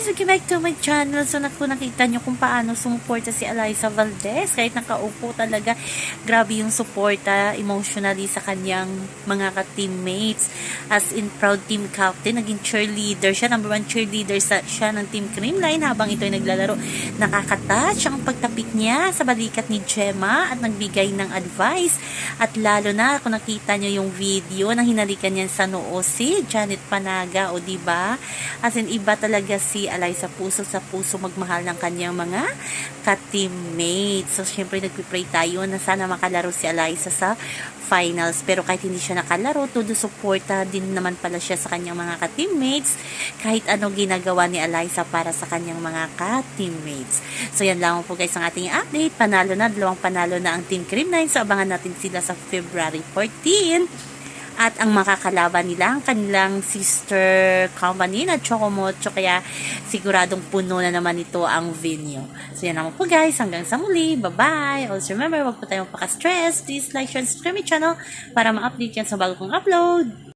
guys! Welcome back to my channel. So, naku, nakita nyo kung paano sumuporta si Eliza Valdez. Kahit nakaupo talaga, grabe yung suporta emotionally sa kanyang mga ka-teammates. As in, proud team captain, naging cheerleader siya. Number one cheerleader sa, siya ng Team Creamline habang ito'y naglalaro. Nakakatouch ang pagtapik niya sa balikat ni Gemma at nagbigay ng advice. At lalo na, kung nakita nyo yung video na hinalikan niya sa noo si Janet Panaga, o ba? As in, iba talaga si Eliza Puso sa puso magmahal ng kanyang mga ka-teammates. So, syempre, nagpipray tayo na sana makalaro si Eliza sa finals. Pero kahit hindi siya nakalaro, todo suporta din naman pala siya sa kanyang mga ka-teammates kahit ano ginagawa ni Eliza para sa kanyang mga ka-teammates. So, yan lang po guys ang ating update. Panalo na, dalawang panalo na ang Team Cream 9. So, abangan natin sila sa February 14 at ang makakalaban nila ang kanilang sister company na Chocomocho kaya siguradong puno na naman ito ang venue. So yan naman po guys, hanggang sa muli. Bye-bye! Also remember, wag po tayong paka-stress. Please like, share, and subscribe channel para ma-update yan sa bago kong upload.